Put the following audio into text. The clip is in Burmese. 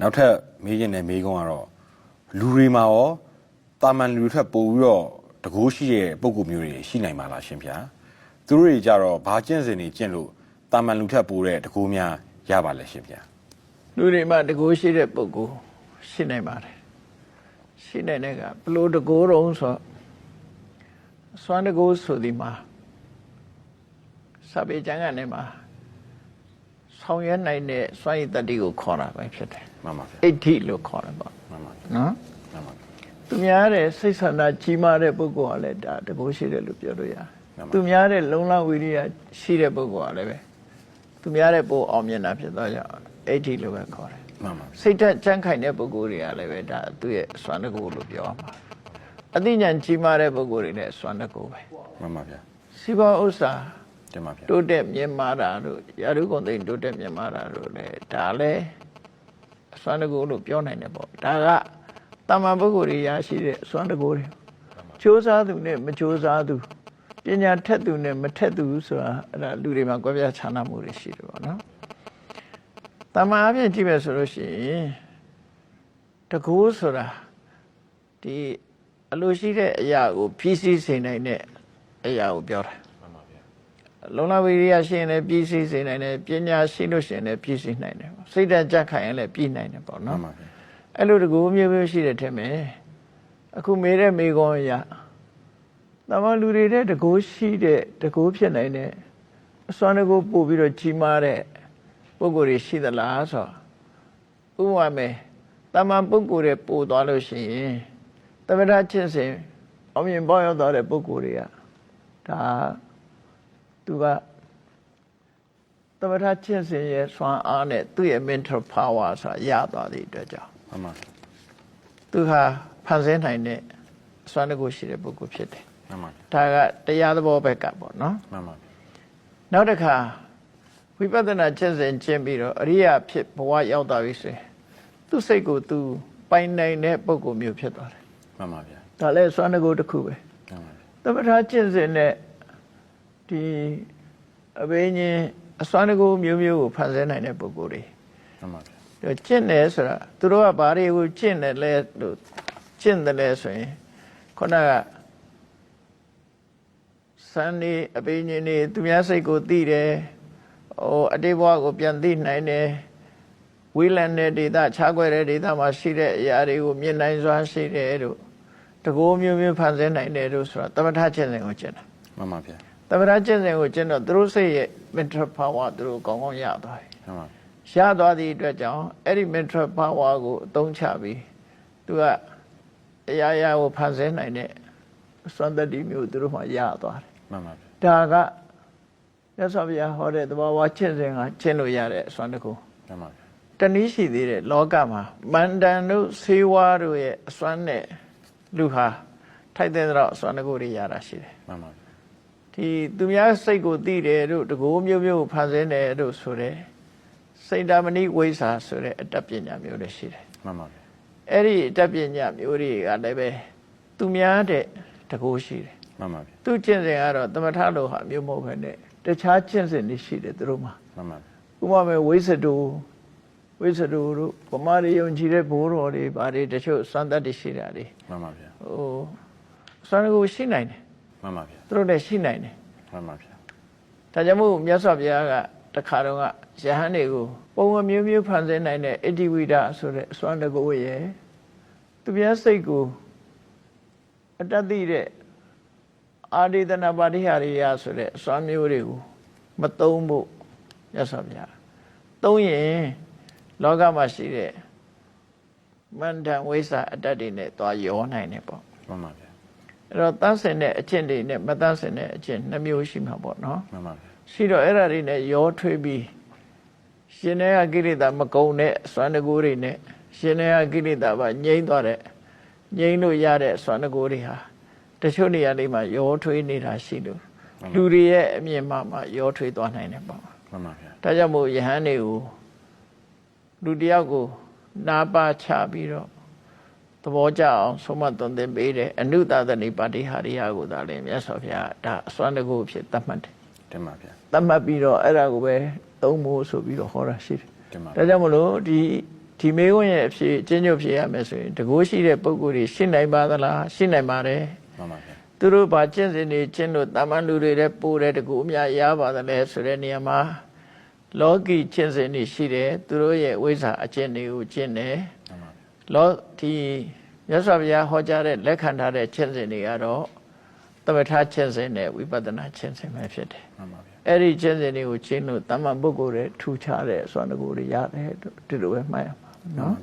နောက်ထပ်မေးရင်တဲ့မေးခွန်းကတော့လူတွေမှာရောတာမန်လူတွေထက်ပိုပြီးတော့တကိုးရှိတဲ့ပုံကူမျိုးတွေရှိနိုင်ပါလားရှင်ဗျာသူတို့တွေကြတော့ဘာကျင့်စဉ်တွေကျင့်လို့တာမန်လူထက်ပိုတဲ့တကိုးများရပါလဲရှင်ဗျာလူတွေမှာတကိုးရှိတဲ့ပုဂ္ဂိုလ်ရှိနိုင်ပါတယ်ရှိနိုင်တဲ့ကဘလို့တကိုးတုံးဆိုစွမ်းတကိုးဆိုဒီမှာစာပေကျမ်းကနေမှာ ဆောင်ရွက်နိုင်တဲ့စွမ်းရည်တတ္တိကိုခေါ်တာပဲဖြစ်တယ်မှန်ပါဗျာအဋ္ဌိလို့ခေါ်တယ်ပေါ့မှန်ပါဗျာနော်မှန်ပါဗျာသူများတဲ့စိတ်ဆန္ဒကြီးမားတဲ့ပုဂ္ဂိုလ်ကလည်းဒါတကိုးရှိတယ်လို့ပြောလို့ရတယ်မှန်ပါသူများတဲ့လုံလဝိရိယရှိတဲ့ပုဂ္ဂိုလ်ကလည်းပဲသူများတဲ့ပိုအောင်မြင်တာဖြစ်တော့ကြောင့်အဋ္ဌိလို့ပဲခေါ်တယ်မှန်ပါဗျာစိတ်ဓာတ်ကြမ်းခိုင်တဲ့ပုဂ္ဂိုလ်တွေကလည်းပဲဒါသူ့ရဲ့စွမ်းတကူလို့ပြောရမှာအသိဉာဏ်ကြီးမားတဲ့ပုဂ္ဂိုလ်တွေနဲ့စွမ်းတကူပဲမှန်ပါဗျာစီးပွားဥစ္စာ တင်ပါဗျာ တိုးတက်မြင့်မားတာတို့ရာထူးကုန်သိမ်းတိုးတက်မြင့်မားတာတို့လည်းဒါလည်းစွမ်းတကူလို့ပြောနိုင်တယ်ပေါ့ဒါကတမန်ပုဂ္ဂိုလ်တွေရရှိတဲ့စွမ်းတကူတွေစ조사သူနဲ့မစ조사သူပညာထက်သူနဲ့မထက်သူဆိုတာအဲ့ဒါလူတွေမှာကွဲပြားခြားနားမှုတွေရှိတယ်ပေါ့နော်တမန်အပြင်ကြည့်မယ်ဆိုလို့ရှိရင် တကူဆိုတာဒီအလိုရှိတဲ့အရာကိုဖြည့်ဆည်းစေနိုင်တဲ့အရာကိုပြောတာ မှန်ပါဗျာ လုံလဝိရိယရှိရင်လည်းဖြည့်ဆည်းစေနိုင်တယ်ပညာရှိလို့ရှိရင်လည်းဖြည့်ဆည်းနိုင်တယ်စိတ်ဓာတ်ကြက်ခိုင်ရင်လည်းပြည့်နိုင်တယ်ပေါ့မှနော်န်ပါဗျာအဲ့လိုတကူမျိုးမျိုးရှိတဲ့ထဲမှာအခုမေးတဲ့မေကွန်အရာတမန်လူတွေတဲ့တကူရှိတဲ့တကူဖြစ်နိုင်တဲ့အစွမ်းတကူပို့ပြီးတော့ကြီးမားတဲ့ပုံကိုယ်တွေရှိသလားဆိုတော့ဥပမာမယ်တမန်ပုဂ္ဂိုလ်တွေပို့သွားလို့ရှိရင်တမထချင်းစဉ်အောင်မြင်ပေါရောက်သွားတဲ့ပုဂ္ဂိုလ်တွေကဒါ သူကတမထချင်းစဉ်ရဲ့ဆွမ်းအားနဲ့သူ့ရဲ့ mental power ဆိုတာရသွားတဲ့အတွက်ကြောင့်မှန်ပါဗျာသူဟာဖန်ဆင်းနိုင်တဲ့ဆွမ်းတကူရှိတဲ့ပုဂ္ဂိုလ်ဖြစ်တယ်မှန်ပါဗျာဒါကတရားသဘောဘက်ကပေါ့နော်မှန်ပါဗျာနောက်တစ်ခါဝိပဿနာကျင့်စဉ်ကျင့်ပြီးတော့အရိယာဖြစ်ဘဝရောက်သွားပြီဆိုရင်သူ့စိတ်ကိုသူပိုင်နိုင်တဲ့ပုံကိုမျိုးဖြစ်သွားတယ်မှန်ပါဗျာ။ဒါလည်းစွမ်းတကူတစ်ခုပဲမှန်ပါဗျာ။သမထကျင့်စဉ်နဲ့ ဒီအဘိညာဉ်အစွမ်းတကူမျိုးမျိုးကိုဖန်ဆင်းနိုင်တဲ့ပုံကိုယ်တွေမှန်ပါဗျာဒါကျင့်တယ်ဆိုတာသူတို့ကဘာတွေကိုကျင့်တယ်လဲလို့ကျင့်တယ်လဲဆိုရင်ခုနကစံနေအပိညာဉ်နေသူများစိတ်ကိုသိတယ်ဟိုအတိတ်ဘဝကိုပြန်သိနိုင်တယ်ဝိလန်တဲ့ဒေတာခြားခွဲတဲ့ဒေတာမှာရှိတဲ့အရာတွေကိုမြင်နိုင်စွာရှိတယ်တို့တကိုးမျိုးမျိုးဖန်ဆင်းနိုင်တယ်တို့ဆိုတာသမထကျင့်စဉ်ကိုကျင့်တာမှန်ပါဗျာ သမထကျင့်စဉ်ကိုကျင့်တော့သူတို့စိတ်ရဲ့ mental power သူတို့ကောင်းကောင်းရသွားတယ်မှန်ပါရသွားသည့်အတွက်ကြောင့်အဲ့ဒီ mental power ကိုအသုံးချပြီးသူကအရာရာကိုဖန်ဆင်းနိုင်တဲ့စွမ်းတတိမျိုးသူတို့မှရသွားတယ်မှန်ပါဗျာဒါကရသော်ဗျာဟောတဲ့သဘာဝချင့်စဉ်ကချင့်လို့ရတဲ့အစွမ်းတစ်ခုမှန်ပါဗျာတနည်းရှိသေးတဲ့လောကမှာမန္တန်တို့ဆေးဝါးတို့ရဲ့အစွမ်းနဲ့လူဟာထိုက်တဲ့တော့အစွမ်းတစ်ခုတွေရတာရှိတယ်မှန်ပါဗျာ ဒီသူများစိတ်ကိုသိတယ်တို့တကိုးမျိုးမျိုးကိုဖန်ဆင်းတယ်တို့ဆိုတဲ့စိတ်ဓာမဏိဝိဇ္ဇာဆိုတဲ့အတ္တပညာမျိုးတွေရှိတယ်မှန်ပါဗျာအဲ့ဒီအတတ်ပညာမျိုးတွေကလည်းပဲသူများတဲ့တကူရှိတယ်မှန်ပါဗျာသူကျင့်စဉ်ကတော့သမထလိုဟာမျိုးမဟုတ်ဘဲနဲ့တခြားကျင့်စဉ်တွေရှိတယ်သူတို့မှာမှန်ပါဗျာဥပမာမဲ့ဝိသတုဝိသတုတို့ဗမာတွေယုံကြည်တဲ့ဘိုးတော်တွေဗာတွေတချို့စံတတ်တွေရှိတာတွေမှန်ပါဗျာဟိုစံကူရှိနိုင်တယ် မှန်ပါဗျာသူတို့လည်းရှိနိုင်တယ်မှန်ပါဗျာဒါကြောင့်မို့မြတ်စွာဘုရားကတခါတော့ကယဟန်တွေကိုပုံဝမျိုးမျိုးဖန်ဆင်းနိုင်တဲ့အဋ္ဌိဝိဒဆိုတဲ့အစွမ်းတကူရဲ့သူများစိတ်ကိုအတ္တတိတဲ့အာရိဒနာပါတိဟာရိယဆိုတဲ့အစွမ်းမျိုးတွေကိုမသုံးဖို့မြတ်စွာဘုရားသုံးရင်လောကမှာရှိတဲ့မန္တန်ဝိစာအတ္တတွေနဲ့သွားရောနိုင်တယ်ပေါ့မှန်ပါဗျာ အဲ့တော့တန်းစင်တဲ့အကျင့်တွေနဲ့မတန်းစင်တဲ့အကျင့်နှမျိုးရှိမှာပေါ့နော်မှန်ပါဗျာရှိတော့အဲ့ဒါတွေနဲ့ရောထွေးပြီးရှင်တဲ့ကိရိတာမကုံတဲ့စွမ်းတကူတွေနဲ့ရှင်တဲ့ကိရိတာပါငြိမ့်သွားတဲ့ငြိမ့်လို့ရတဲ့စွမ်းတကူတွေဟာတချို့နေရာလေးမှာရောထွေးနေတာရှိလို့လူတွေရဲ့အမြင်မှမှရောထွေးသွားနိုင်တယ်ပေါ့မှန်ပါဗျာဒါကြောင့်မို့ယဟန်တွေကိုလူတစ်ယောက်ကိုနာပါချပြီးတော့ သဘောကျအောင်ဆုံးမသွန်သင်ပေးတယ်အနုတသနိပါတိဟာရိယကိုသာလေမြတ်စွာဘုရားဒါအစွမ်းတကူဖြစ်သတ်မှတ်တယ်တင်ပါဗျာသတ်မှတ်ပြီးတော့အဲ့ဒါကိုပဲသုံးဖို့ဆိုပြီးတော့ဟောတာရှိတယ်တင်ပါဒါကြောင့်မလို့ဒီဒီမေခွန်းရဲ့အဖြစ်အချင်းချုပ်ဖြစ်ရမယ်ဆိုရင်တကိုးရှိတဲ့ပုံကိုယ်တွေရှင်းနိုင်ပါသလားရှင်းနိုင်ပါတယ်မှန်ပါဗျာသူတို့ဘာကျင့်စဉ်တွေကျင့်လို့တာမန်လူတွေတဲ့ပို့တဲ့တကူအများရပါသလဲဆိုတဲ့နေရာမှာလောကီကျင့်စဉ်တွေရှိတယ်သူတို့ရဲ့ဝိဇ္ဇာအကျင့်တွေကိုကျင့်တယ်မှန်ပါဗျာ လောဒီမြတ်စွာဘုရားဟောကြားတဲ့လက်ခံထားတဲ့ကျင့်စဉ်တွေကတော့သမထကျင့်စဉ်နဲ့ဝိပဿနာကျင့်စဉ်ပဲဖြစ်တယ်မှန်ပါဗျာအဲ့ဒီကျင့်စဉ်တွေကိုကျင့်လို့တမန်ပုဂ္ဂိုလ်တွေထူခြားတဲ့ဆွမ်းတကူတွေရတယ်ဒီလိုပဲမှတ်ရမှာနော်